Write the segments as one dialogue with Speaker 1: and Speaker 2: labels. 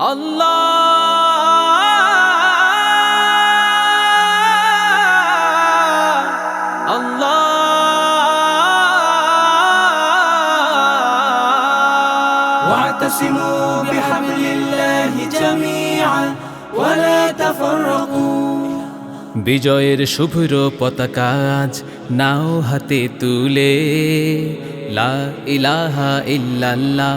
Speaker 1: আল্লাহ আল্লাহ
Speaker 2: واعتصموا بحبل الله جميعا ولا تفرقوا
Speaker 1: বিজয়ের শুভ্র পতাকাজ নাও হাতে তুলে লা ইলাহা ইল্লাল্লাহ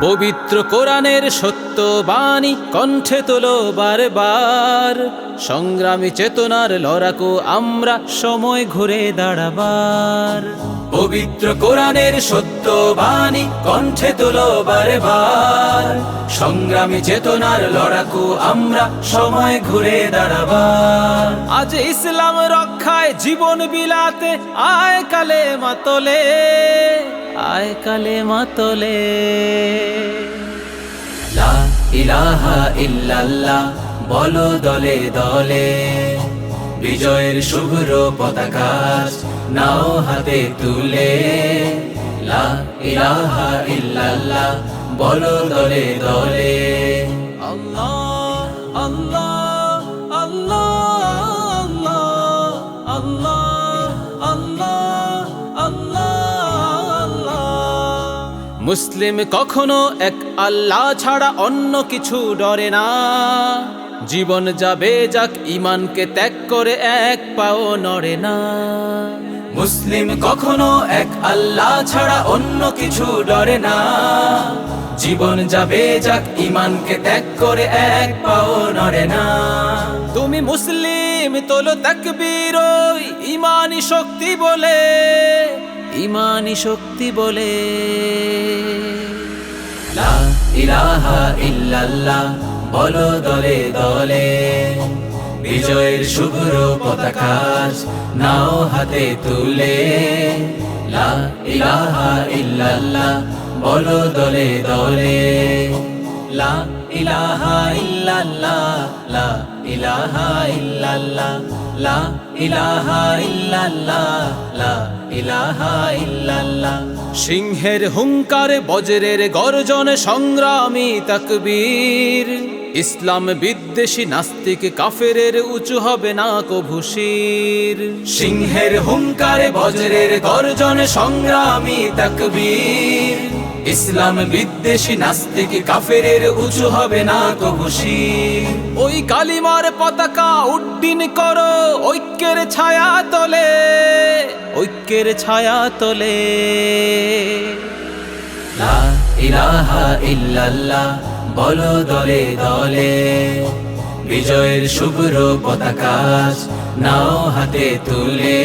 Speaker 1: পবিত্র কোরআনের সত্য বাণী কণ্ঠে তোলো বারবার। সংগ্রামী চেতনার লড়াকু আমরা সময় ঘুরে দাঁড়াবার। পবিত্র কোরআনের সত্য বাণী কণ্ঠে তোলো বারবার। সংগ্রামী চেতনার লড়াকু আমরা সময় ঘুরে দাঁড়াবার আজ ইসলাম রক্ষায় জীবন বিলাতে আয় কালে মাতলে আয় কালে মাতলে। লা ইলাহা ইল্লাল্লাহ বলো দলে দলে। বিজয়ের শুভ্র পতাকা নাও হাতে তুলে। লা ইলাহা ইল্লাল্লাহ বলো দলে দলে। আল্লাহ আল্লাহ আল্লাহ আল্লাহ আল্লাহ আল্লাহ। মুসলিম কখনো এক আল্লাহ ছাড়া অন্য কিছু ডরে না। জীবন যাবে যাক ইমানকে ত্যাগ করে এক পাও নড়ে না। মুসলিম কখনো এক আল্লাহ ছাড়া অন্য কিছু ডরে না। জীবন যাবে যাক ইমানকে ত্যাগ করে এক পাও নড়ে না। তুমি মুসলিম তোলো তাকবীর ইমানি শক্তি বলে ইমানি শক্তি বলে। লা ইলাহা ইল্লাল্লাহ বলো দলে দলে। বিজয়ের শুভ্র পতাকা নাও হাতে তুলে। লা ইলাহা ইল্লাল্লাহ বলো দলে দলে। লা ইলাহা লা ইলাহা লা ইলাহা লা ইলাহা সিংহের হুঙ্কারে, বজ্রের গর্জন, সংগ্রামী তাকবীর। ইসলাম বিদ্বেষী নাস্তিক কাফেরের উঁচু হবে না কভুশির সিংহের হুঙ্কারে বজ্রের গর্জন সংগ্রামী তাকবীর। ইসলাম বিদ্বেষী নাস্তিক কাফেরের উঁচু হবে না কভুশির ওই কালিমার পতাকা উড্ডিন করো ঐক্যের ছায়া তলে, ঐক্যের ছায়া তলে। ইলাহা ইল্লাল্লাহ। বলো দলে দলে। বিজয়ের শুভ্র পতাকা নাও হাতে তুলে।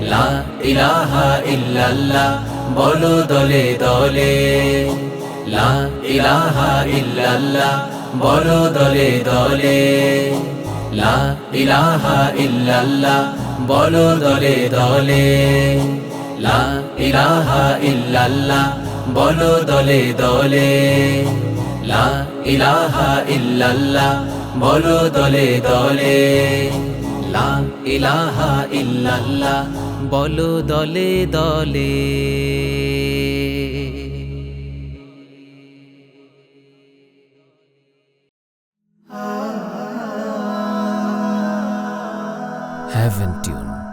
Speaker 1: লা ইলাহা ইল্লাল্লাহ, বলো দলে দলে। লা ইলাহা ইল্লাল্লাহ, বলো দলে দলে। লা ইলাহা ইল্লাল্লাহ, বলো দলে দলে। লা ইলাহা ইল্লাল্লাহ, বলো দলে দলে। লা ইলাহা ইল্লাল্লাহ বলো দলে দলে। লা ইলাহা ইল্লাল্লাহ বলো দলে দলে। Heaven Tune.